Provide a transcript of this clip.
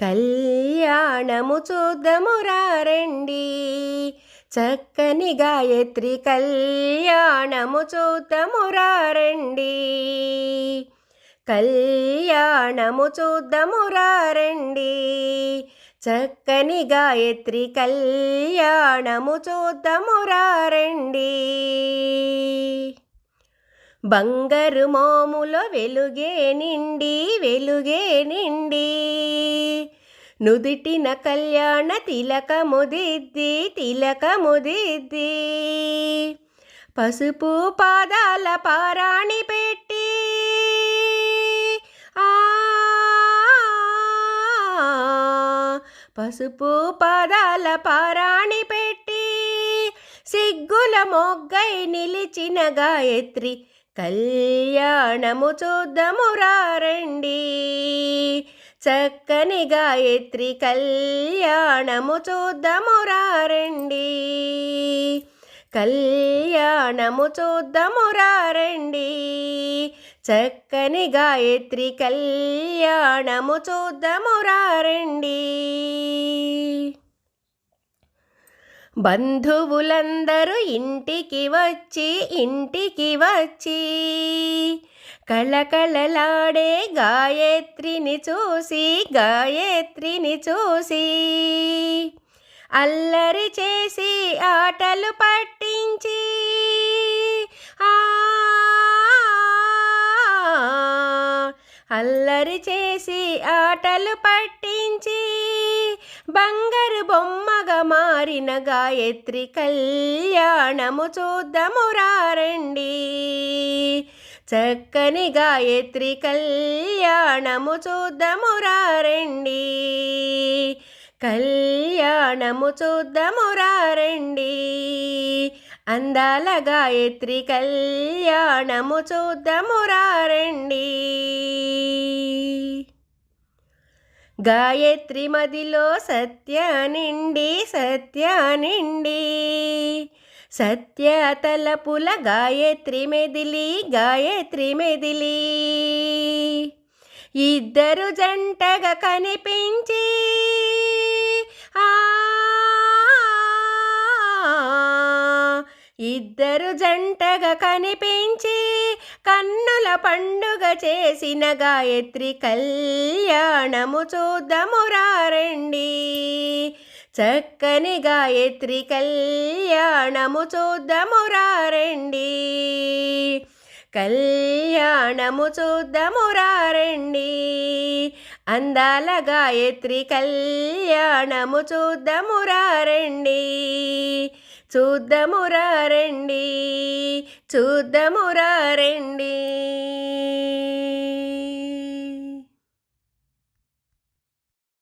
కళ్యాణము చూద్దామురా రండి. చక్కని గాయత్రి కళ్యాణము చూద్దామురా రండి. కళ్యాణము చూద్దామురా రండి. చక్కని గాయత్రి కళ్యాణము చూద్దామురా రండి. బంగారు మోములో వెలుగే నిండి వెలుగే నిండి. నుదిటిన కళ్యాణ తిలకముదిద్ది తిలకముదిద్ది పసుపు పాదాల పారాణి పెట్టి ఆ పసుపు పాదాల పారాణి పెట్టి సిగ్గుల మొగ్గై నిలిచిన గాయత్రి కళ్యాణము చూద్దము రండి. చక్కని గాయత్రి కళ్యాణము చూద్దము రండి. కళ్యాణము చూద్దము రండి. చక్కని గాయత్రి కళ్యాణము చూద్దము రండి. బంధువులందరూ ఇంటికి వచ్చి ఇంటికి వచ్చి కళకళలాడే గాయత్రిని చూసి గాయత్రిని చూసి అల్లరి చేసి ఆటలు పట్టించి ఆ అల్లరి చేసి ఆటలు పట్టించి బంగారు బొమ్మగా మారిన గాయత్రి కళ్యాణము చూద్దామురా రండి చక్కని గాయత్రి కళ్యాణము చూద్దామురా రండి కళ్యాణము చూద్దామురా రండి అందాల గాయత్రి కళ్యాణము చూద్దామురా రండి గాయత్రి మదిలో సత్య నిండి సత్య నిండి సత్య తలపుల గాయత్రి మెదిలి గాయత్రి మెదిలి ఇద్దరు జంటగా కనిపించి ఆ ఇద్దరు జంటగా కనిపించి పండుగ చేసిన గాయత్రి కళ్యాణము చూద్దామురా రండి. చక్కని గాయత్రి కళ్యాణము చూద్దామురా రండి. కళ్యాణము చూద్దామురా రండి. అందాల గాయత్రి కళ్యాణము చూద్దాము రండి. చూద్దాము రండి. చూద్దాము రండి.